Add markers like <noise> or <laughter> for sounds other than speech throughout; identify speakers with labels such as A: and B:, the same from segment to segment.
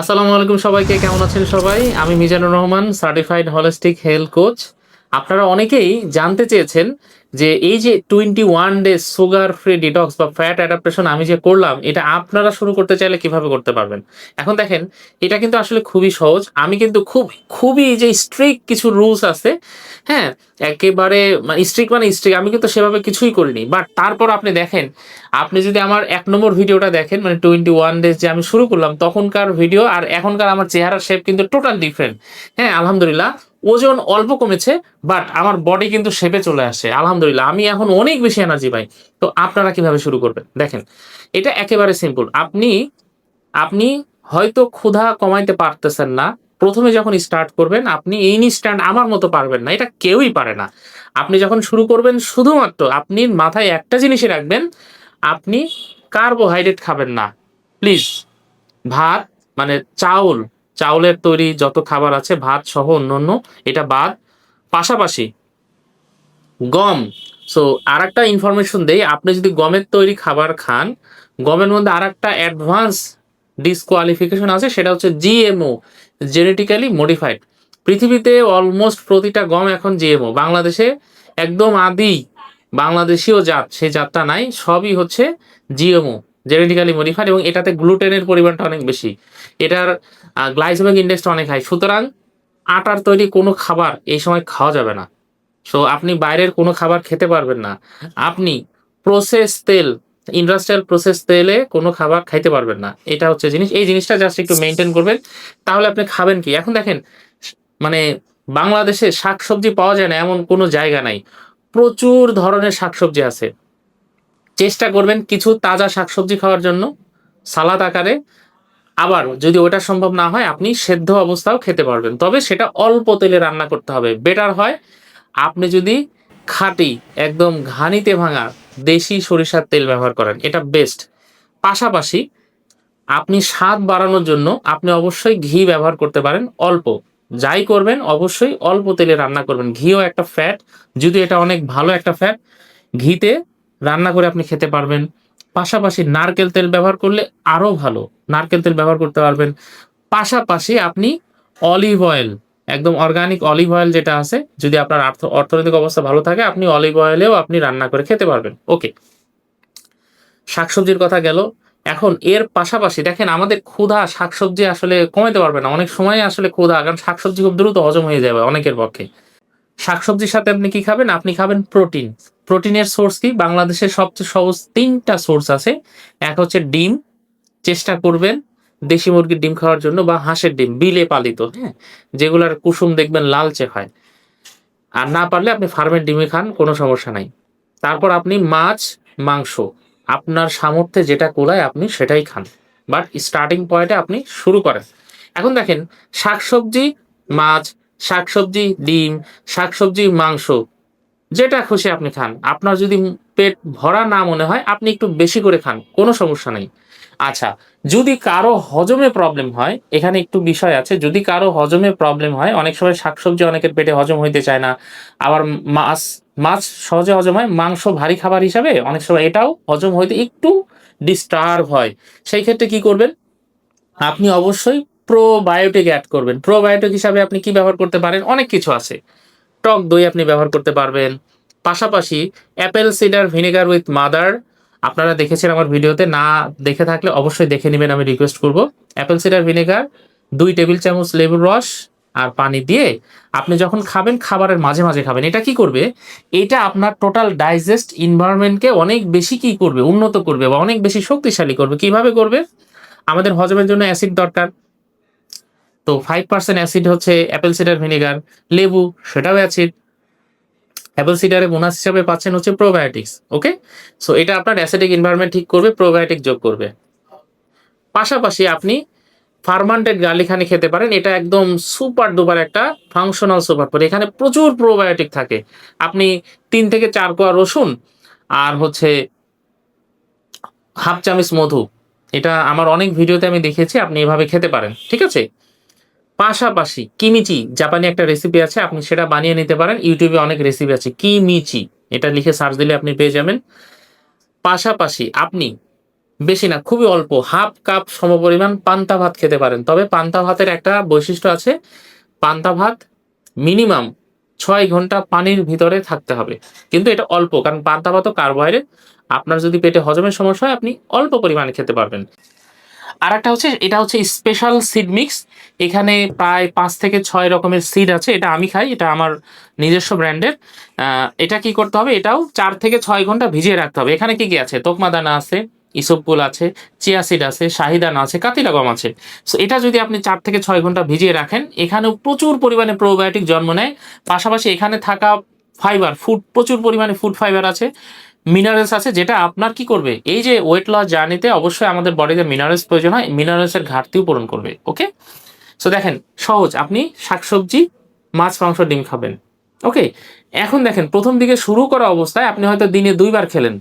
A: আসসালামু আলাইকুম সবাইকে কেমন আছেন সবাই? আমি Mizanur Rahman certified holistic health coach আপনারা অনেকেই জানতে চেয়েছেন যে এই যে twenty one day sugar free detox বা ফ্যাট অ্যাডাপ্টেশন আমি যে করলাম, এটা আপনারা শুরু করতে চাইলে কীভাবে করতে পারবেন? এখন দেখেন, এটা কিন্তু আসলে খুবই সহজ। আমি কিন্তু খুব, খুবই যে স্ট্রিক কিছু রুলস আছে হ্যাঁ একেবারে স্ট্রিক্ট মানে স্ট্রিক্ট আমি কিন্তু সেভাবে কিছুই করিনি। বাট তারপর আপনি দেখেন, আপনি যদি আমার এক নম্বর ভিডিওটা দেখেন মানে টোয়েন্টি ওয়ান ডেজ যে আমি শুরু করলাম, তখনকার ভিডিও আর এখনকার আমার চেহারার শেপ কিন্তু টোটাল ডিফারেন্ট হ্যাঁ আলহামদুলিল্লাহ ওজন অল্প কমেছে বাট আমার বডি কিন্তু শেপে চলে আসে। আলহামদুলিল্লাহ, আমি এখন অনেক বেশি এনার্জি পাই। তো আপনারা কীভাবে শুরু করবেন? দেখেন, এটা একেবারে সিম্পল আপনি আপনি হয়তো ক্ষুধা কমাইতে পারতেছেন না। প্রথমে যখন স্টার্ট করবেন, আপনি ইনস্ট্যান্ট আমার মতো পারবেন না। এটা কেউই পারে না। আপনি যখন শুরু করবেন, শুধুমাত্র আপনি মাথায় একটা জিনিসই রাখবেন, আপনি কার্বোহাইড্রেট খাবেন না। প্লিজ ভাত মানে চাউল চাউলের তৈরি যত খাবার আছে, ভাত সহ অন্যান্য, এটা বাদ। পাশাপাশি গম। সো আর একটা ইনফরমেশন দেই, আপনি যদি গমের তৈরি খাবার খান, গমের মধ্যে আর একটা অ্যাডভান্স ডিসকোয়ালিফিকেশন আছে, সেটা হচ্ছে জিএমও জেনেটিক্যালি মডিফাইড পৃথিবীতে অলমোস্ট প্রতিটা গম এখন জিএমও বাংলাদেশে একদম আদি বাংলাদেশীয় জাত সেই জাতটা নাই, সবই হচ্ছে জিএমও জেনেটিক্যালি মডিফাইড এবং এটাতে গ্লুটেনের পরিমাণটা অনেক বেশি। এটার গ্লাইসেমিক ইন্ডেক্সটা অনেক হাই সুতরাং আটার তৈরি কোনো খাবার এই সময় খাওয়া যাবে না। সো আপনি বাইরের কোনো খাবার খেতে পারবেন না। আপনি প্রসেস তেল ইন্ডাস্ট্রিয়াল প্রসেস তেলে কোনো খাবার খাইতে পারবেন না। এটা হচ্ছে জিনিস। এই জিনিসটা জাস্ট একটু মেনটেন করবেন। তাহলে আপনি খাবেন কি? এখন দেখেন মানে বাংলাদেশে শাকসবজি পাওয়া যায় না, এমন কোনো জায়গা নাই। প্রচুর ধরনের শাকসবজি আছে। চেষ্টা করবেন কিছু তাজা শাকসবজি খাওয়ার জন্য। সালাদ আকারে। আবার যদি ওটা সম্ভব না হয়, আপনি সেদ্ধ অবস্থাও খেতে পারবেন। তবে সেটা অল্প তেলে রান্না করতে হবে। বেটার হয় আপনি যদি খাঁটি, একদম ঘানিতে ভাঙা দেশি সরিষার তেল ব্যবহার করেন। এটা বেস্ট পাশাপাশি আপনি স্বাদ বাড়ানোর জন্য আপনি অবশ্যই ঘি ব্যবহার করতে পারেন অল্প। যাই করবেন, অবশ্যই অল্প তেলে রান্না করবেন। ঘিও একটা ফ্যাট যদি এটা অনেক ভালো একটা ফ্যাট ঘিতে রান্না করে আপনি খেতে পারবেন। পাশাপাশি নারকেল তেল ব্যবহার করলে আরও ভালো। নারকেল তেল ব্যবহার করতে পারবেন। পাশাপাশি আপনি অলিভ অয়েল, একদম অর্গানিক অলিভ অয়েল যেটা আছে, যদি আপনার অর্থনৈতিক অবস্থা ভালো থাকে, আপনি অলিভ অয়েলেও আপনি রান্না করে খেতে পারবেন। ওকে। শাকসবজির কথা গেল। এখন এর পাশাপাশি দেখেন আমাদের ক্ষুধা শাকসবজি আসলে কমাতে পারবে না। অনেক সময় আসলে ক্ষুধা, কারণ শাকসবজি খুব দ্রুত হজম হয়ে যাবে অনেকের পক্ষে। শাকসবজির সাথে আপনি কি খাবেন? আপনি খাবেন প্রোটিন। প্রোটিনের সোর্স কি? বাংলাদেশের সবচেয়ে সহজ তিনটা সোর্স আছে। এক হচ্ছে ডিম। চেষ্টা করবেন দেশি মুরগির ডিম খাওয়ার জন্য বা হাঁসের ডিম, বিলে পালিত হ্যাঁ? যেগুলার কুসুম দেখবেন লালচে হয়। আর না পারলে আপনি ফার্মের ডিমে খান, কোনো সমস্যা নাই। তারপর আপনি মাছ, মাংস, আপনার সামর্থ্যে যেটা কোলায় আপনি সেটাই খান। বাট স্টার্টিং পয়েন্টে আপনি শুরু করেন। এখন দেখেন, শাকসবজি, মাছ শাকসবজি, ডিম, শাকসবজি, মাংস, যেটা খুশি আপনি খান। আপনার যদি পেট ভরা না মনে হয়, আপনি একটু বেশি করে খান, কোনো সমস্যা নেই। আচ্ছা যদি কারও হজমে প্রবলেম হয়, এখানে একটু বিষয় আছে, যদি কারও হজমে প্রবলেম হয়, অনেক সময় শাকসবজি অনেকের পেটে হজম হইতে চায় না, আবার মাছ মাছ সহজে হজম হয়, মাংস ভারী খাবার হিসাবে অনেক সময় এটাও হজম হইতে একটু ডিস্টার্ব হয়। সেই ক্ষেত্রে কি করবেন? আপনি অবশ্যই প্রোবায়োটিক অ্যাড করবেন। প্রোবায়োটিক হিসাবে আপনি কি ব্যবহার করতে পারেন? অনেক কিছু আছে। টক দই আপনি ব্যবহার করতে পারবেন। পাশাপাশি apple cider vinegar with mother আপনারা দেখেছেন আমার ভিডিওতে, না দেখে থাকলে অবশ্যই দেখে নেবেন, আমি রিকোয়েস্ট করব। অ্যাপেল সিডার ভিনেগার দুই টেবিল চামচ লেবুর রস আর পানি দিয়ে আপনি যখন খাবেন, খাবারের মাঝে মাঝে খাবেন। এটা কি করবে? এটা আপনার টোটাল ডাইজেস্ট এনভায়রনমেন্টকে অনেক বেশি কি করবে? উন্নত করবে বা অনেক বেশি শক্তিশালী করবে। কীভাবে করবে? আমাদের হজমের জন্য অ্যাসিড দরকার। তো ফাইভ পার্সেন্ট অ্যাসিড হচ্ছে অ্যাপেল সিডার ভিনেগার লেবু সেটাও অ্যাসিড অ্যাপেল সিডারে বোনাস হিসাবে পাচ্ছেন হচ্ছে প্রোবায়োটিক্স ওকে সো এটা আপনার অ্যাসিডিক এনভায়রনমেন্ট ঠিক করবে প্রোবায়োটিক যোগ করবে। পাশাপাশি আপনি ফার্মান্টেড গার্লিক হানি খেতে পারেন, এটা একদম সুপার ডুপার একটা ফাংশনাল সুপার ফুড এখানে প্রচুর প্রোবায়োটিক থাকে। আপনি তিন থেকে চার কোয়া রসুন আর হচ্ছে হাফ চামচ মধু, এটা আমার অনেক ভিডিওতে আমি দেখেছি, আপনি এভাবে খেতে পারেন, ঠিক আছে? পাশাপাশি কিমিচি, জাপানি একটা রেসিপি আছে, আপনি সেটা বানিয়ে নিতে পারেন। ইউটিউবে অনেক রেসিপি আছে, কিমিচি। এটা লিখে সার্চ দিলে আপনি পেয়ে যাবেন। পাশাপাশি আপনি, বেশি না, খুবই অল্প হাফ কাপ সমপরিমাণ পান্তা ভাত খেতে পারেন। তবে পান্তা ভাতের একটা বৈশিষ্ট্য আছে, পান্তা ভাত মিনিমাম ছয় ঘণ্টা পানির ভিতরে থাকতে হবে। কিন্তু এটা অল্প, কারণ পান্তা ভাতও কার্বোহাইড্রেট আপনার যদি পেটে হজমের সমস্যা হয়, আপনি অল্প পরিমাণে খেতে পারবেন। আর একটা হচ্ছে, এটা হচ্ছে স্পেশাল সিড মিক্স এখানে প্রায় পাঁচ থেকে ছয় রকমের সিড আছে, এটা আমি খাই, এটা আমার নিজস্ব ব্র্যান্ডের এটা কি করতে হবে? এটাও চার থেকে ছয় ঘণ্টা ভিজিয়ে রাখতে হবে। এখানে কি কি আছে? তোকমা দানা আছে, ইসবগুল আছে, চিয়া সিড আছে, শাহিদানা আছে কাতিলা গম আছে। সো এটা যদি আপনি চার থেকে ছয় ঘণ্টা ভিজিয়ে রাখেন, এখানেও প্রচুর পরিমাণে প্রোবায়োটিক জন্ম নেয়। পাশাপাশি এখানে থাকা ফাইবার ফুড প্রচুর পরিমাণে ফুড ফাইবার আছে মিনারেলস আছে, যেটা আপনার কি করবে? এই যে ওয়েট লস জার্নিতে অবশ্যই আমাদের বডিতে মিনারেলস প্রয়োজন হয় মিনারেলসের ঘাটতিও পূরণ করবে ওকে সো দেখেন, সহজ। আপনি শাকসবজি, মাছ, মাংস, ডিম খাবেন। ওকে এখন দেখেন, প্রথম দিকে শুরু করা অবস্থায় আপনি হয়তো দিনে দুইবার খেলেন।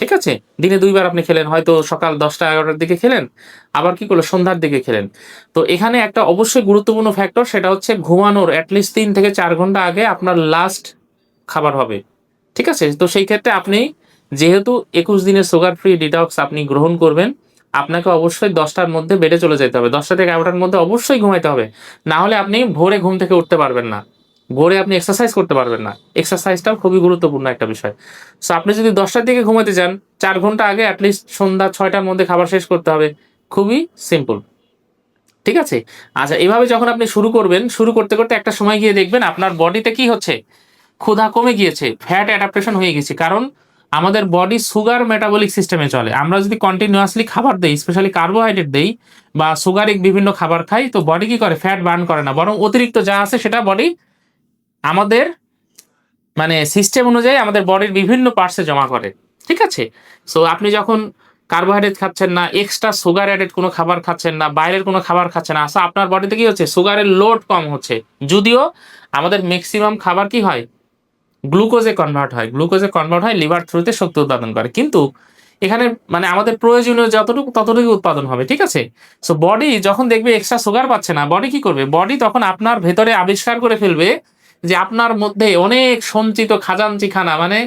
A: ঠিক আছে? দিনে দুইবার আপনি খেলেন, হয়তো সকাল দশটা এগারোটার দিকে খেলেন, আবার কি করল সন্ধ্যার দিকে খেলেন। তো এখানে একটা অবশ্যই গুরুত্বপূর্ণ ফ্যাক্টর সেটা হচ্ছে ঘুমানোর অ্যাটলিস্ট তিন থেকে চার ঘণ্টা আগে আপনার লাস্ট খাবার হবে। ঠিক আছে? তো সেই ক্ষেত্রে আপনি যেহেতু একুশ দিনের সুগার ফ্রি ডিটক্স আপনি গ্রহণ করবেন আপনাকে অবশ্যই দশটার মধ্যে বেডে চলে যেতে হবে। দশটা থেকে এগারোটার মধ্যে অবশ্যই ঘুমাইতে হবে। না হলে আপনি ভোরে ঘুম থেকে উঠতে পারবেন না। ভোরে আপনি এক্সারসাইজ করতে পারবেন না। এক্সারসাইজটাও খুবই গুরুত্বপূর্ণ একটা বিষয়। সো আপনি যদি দশটার দিকে ঘুমাতে যান, চার ঘণ্টা আগে অ্যাটলিস্ট সন্ধ্যা ছয়টার মধ্যে খাবার শেষ করতে হবে। খুবই সিম্পল ঠিক আছে? আচ্ছা এভাবে যখন আপনি শুরু করবেন, শুরু করতে করতে একটা সময় গিয়ে দেখবেন আপনার বডিতে কি হচ্ছে? ক্ষুধা কমে গিয়েছে ফ্যাট অ্যাডাপ্টেশন হয়ে গেছে। কারণ আমাদের বডি সুগার মেটাবলিক সিস্টেমে চলে। আমরা যদি কন্টিনিউয়াসলি খাবার দেই স্পেশালি কার্বোহাইড্রেট দেই বা সুগারিক বিভিন্ন খাবার খাই, তো বডি কি করে? ফ্যাট বার্ন করে না। বরং অতিরিক্ত যা আছে সেটা বডি আমাদের মানে সিস্টেম অনুযায়ী আমাদের বডির বিভিন্ন পার্টসে জমা করে। ঠিক আছে? সো আপনি যখন কার্বোহাইড্রেট খাচ্ছেন না এক্সট্রা সুগার অ্যাডেড কোনো খাবার খাচ্ছেন না, বাইরের কোনো খাবার খাচ্ছেন না আসা আপনার বডিতে কি হচ্ছে? সুগারের লোড কম হচ্ছে। যদিও আমাদের ম্যাক্সিমাম খাবার কি হয়? গ্লুকোজে কনভার্ট হয়। গ্লুকোজে কনভার্ট হয় লিভার থ্রুতে শক্তি উৎপাদন করে। কিন্তু এখানে মানে আমাদের প্রয়োজনীয় যতটুকু ততটুকু উৎপাদন হবে, ঠিক আছে? সো বডি যখন দেখবে এক্সট্রা সুগার পাচ্ছে না বডি কি করবে? বডি তখন আপনার ভেতরে আবিষ্কার করে ফেলবে যে আপনার মধ্যে অনেক সঞ্চিত খাজাঞ্চি খানা মানে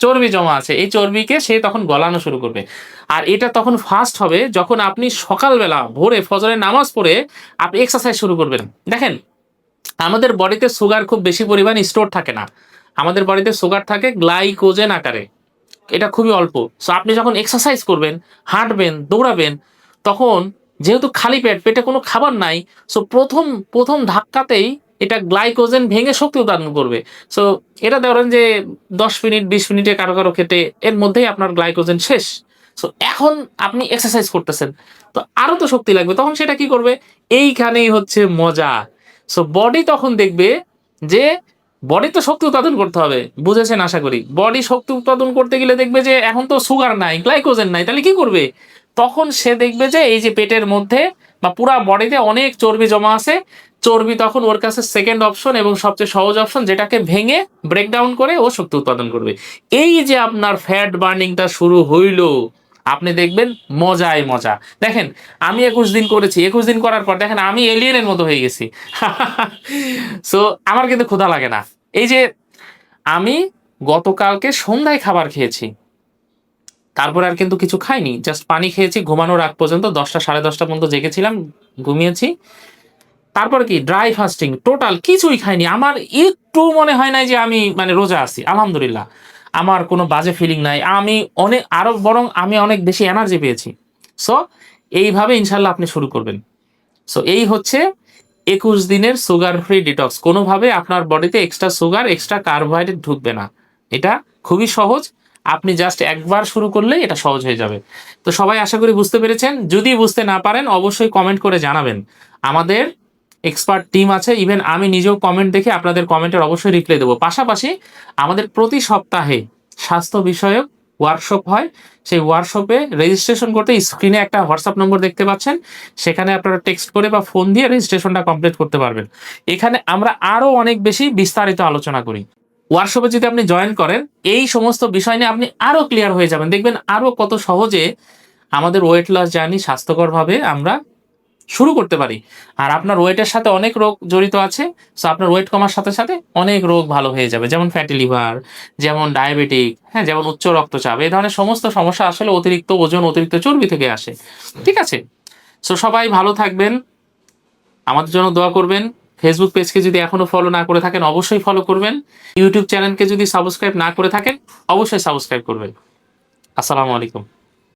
A: চর্বি জমা আছে। এই চর্বিকে সে তখন গলানো শুরু করবে। আর এটা তখন ফাস্ট হবে যখন আপনি সকালবেলা ভোরে ফজরের নামাজ পড়ে আপনি এক্সারসাইজ শুরু করবেন। দেখেন, আমাদের বডিতে সুগার খুব বেশি পরিমাণ স্টোর থাকে না। আমাদের বডিতে সুগার থাকে গ্লাইকোজেন আকারে। এটা খুবই অল্প। সো আপনি যখন এক্সারসাইজ করবেন, হাঁটবেন, দৌড়াবেন, তখন যেহেতু খালি পেট, পেটে কোনো খাবার নাই সো প্রথম প্রথম ধাক্কাতেই এটা গ্লাইকোজেন ভেঙে শক্তি উৎপাদন করবে। সো এটা ধরেন যে দশ মিনিট, বিশ মিনিটে কারও কারও ক্ষেত্রে এর মধ্যেই আপনার গ্লাইকোজেন শেষ। সো এখন আপনি এক্সারসাইজ করতেছেন। তো আরও তো শক্তি লাগবে। তখন সেটা কি করবে? এইখানেই হচ্ছে মজা। সো বডি তখন দেখবে যে বডি তো শক্তি উৎপাদন করতে হবে, বুঝেছেন আশা করি। বডি শক্তি উৎপাদন করতে গেলে দেখবে যে এখন তো সুগার নাই গ্লাইকোজেন নাই, তাহলে কি করবে? তখন সে দেখবে যে এই যে পেটের মধ্যে বা পুরা বডিতে অনেক চর্বি জমা আছে, চর্বি তখন ওর কাছে সেকেন্ড অপশন এবং সবচেয়ে সহজ অপশন যেটাকে ভেঙে ব্রেকডাউন করে ও শক্তি উৎপাদন করবে। এই যে আপনার ফ্যাট বার্নিংটা শুরু হইল, আপনি দেখবেন মজায় মজা। দেখেন, আমি একুশ দিন করেছি, একুশ দিন করার পর দেখেন আমি এলিয়েনের মতো হয়ে গেছি। <laughs> সো আমার কিন্তু ক্ষুধা লাগে না। এই যে আমি গতকালকে সন্ধ্যায় খাবার খেয়েছি, তারপর আর কিন্তু কিছু খাইনি জাস্ট পানি খেয়েছি, ঘুমানোর আগ পর্যন্ত দশটা সাড়ে দশটা পর্যন্ত জেগেছিলাম, ঘুমিয়েছি। তারপর কি ড্রাই ফাস্টিং টোটাল কিছুই খাইনি। আমার একটু মনে হয় নাই যে আমি মানে রোজা আছি, আলহামদুলিল্লাহ। আমার কোনো বাজে ফিলিং নাই। আমি অনেক আরও বরং আমি অনেক বেশি এনার্জি পেয়েছি। সো এইভাবে ইনশাল্লাহ আপনি শুরু করবেন। সো এই হচ্ছে একুশ দিনের সুগার ফ্রি ডিটক্স কোনোভাবে আপনার বডিতে এক্সট্রা সুগার এক্সট্রা কার্বোহাইড্রেট ঢুকবে না। এটা খুবই সহজ। আপনি জাস্ট একবার শুরু করলে এটা সহজ হয়ে যাবে। তো সবাই আশা করি বুঝতে পেরেছেন। যদি বুঝতে না পারেন, অবশ্যই কমেন্ট করে জানাবেন। আমাদের এক্সপার্ট টিম আছে। ইভেন আমি নিজেও কমেন্ট দেখে আপনাদের কমেন্টের অবশ্যই রিপ্লাই দেবো। পাশাপাশি আমাদের প্রতি সপ্তাহে স্বাস্থ্য বিষয়ক ওয়ার্কশপ হয়। সেই ওয়ার্কশপে রেজিস্ট্রেশন করতে স্ক্রিনে একটা হোয়াটসঅ্যাপ নম্বর দেখতে পাচ্ছেন। সেখানে আপনারা টেক্সট করে বা ফোন দিয়ে রেজিস্ট্রেশনটা কমপ্লিট করতে পারবেন। এখানে আমরা আরও অনেক বেশি বিস্তারিত আলোচনা করি। ওয়ার্কশপে যদি আপনি জয়েন করেন, এই সমস্ত বিষয় নিয়ে আপনি আরও ক্লিয়ার হয়ে যাবেন। দেখবেন আরও কত সহজে আমাদের ওয়েট লস জার্নি স্বাস্থ্যকরভাবে আমরা শুরু করতে পারি। আর আপনার ওয়েটের সাথে অনেক রোগ জড়িত আছে সো আপনার ওয়েট কমার সাথে সাথে অনেক রোগ ভালো হয়ে যাবে, যেমন ফ্যাটি লিভার যেমন ডায়াবেটিক হ্যাঁ যেমন উচ্চ রক্তচাপ, এই ধরনের সমস্ত সমস্যা আসলে অতিরিক্ত ওজন, অতিরিক্ত চর্বি থেকে আসে, ঠিক আছে? সো সবাই ভালো থাকবেন, আমাদের জন্য দোয়া করবেন ফেসবুক পেজকে যদি এখনও ফলো না করে থাকেন, অবশ্যই ফলো করবেন ইউটিউব চ্যানেলকে যদি সাবস্ক্রাইব না করে থাকেন, অবশ্যই সাবস্ক্রাইব করবেন। আসসালামু আলাইকুম।